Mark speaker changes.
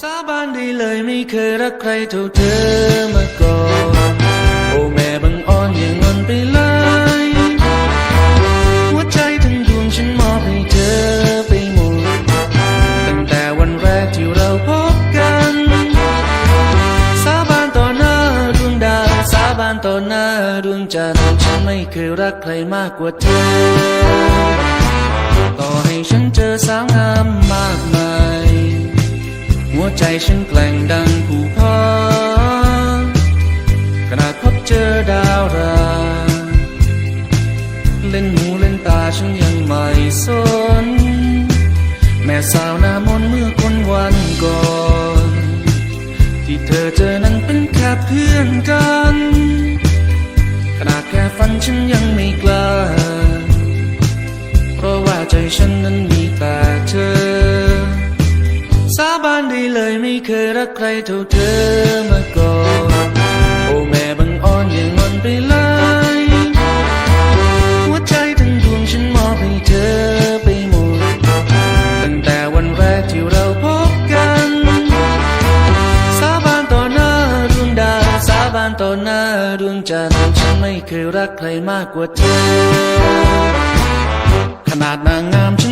Speaker 1: สาบานได้เลยไม่เคยรักใครเท่าเธอมาก่อน โอ้แม่บังอ่อนอย่างงินไปเลยหัวใจทั้งดวงฉันมอบให้เธอไปหมดตั้งแต่วันแรกที่เราพบกัน สาบานต่อหน้าดวงดาวสาบานต่อหน้าดวงจันทร์ฉันไม่เคยรักใครมากกว่าเธอ ใจฉันแกล่งดังผู้พอขนาดพบเจอดาวรา เล่นหูเล่นตาฉันยังไม่สน แม่สาวหน้ามนเมื่อคนวันก่อน ที่เธอเจอนั้นเป็นแค่เพื่อนกัน ยไม่เคยรักใครเท่าเธอมาก่อน โอ้แม่บังอ่อนอย่างงอนไปเลยหัวใจทั้งดวงฉันมอบให้เธอไปหมด ตั้งแต่วันแรกที่เราพบกัน สาบานต่อหน้าดวงดาวสาบานต่อหน้าดวงจันทร์ฉันไม่เคยรักใครมากกว่าเธอ ขนาดนางงามฉัน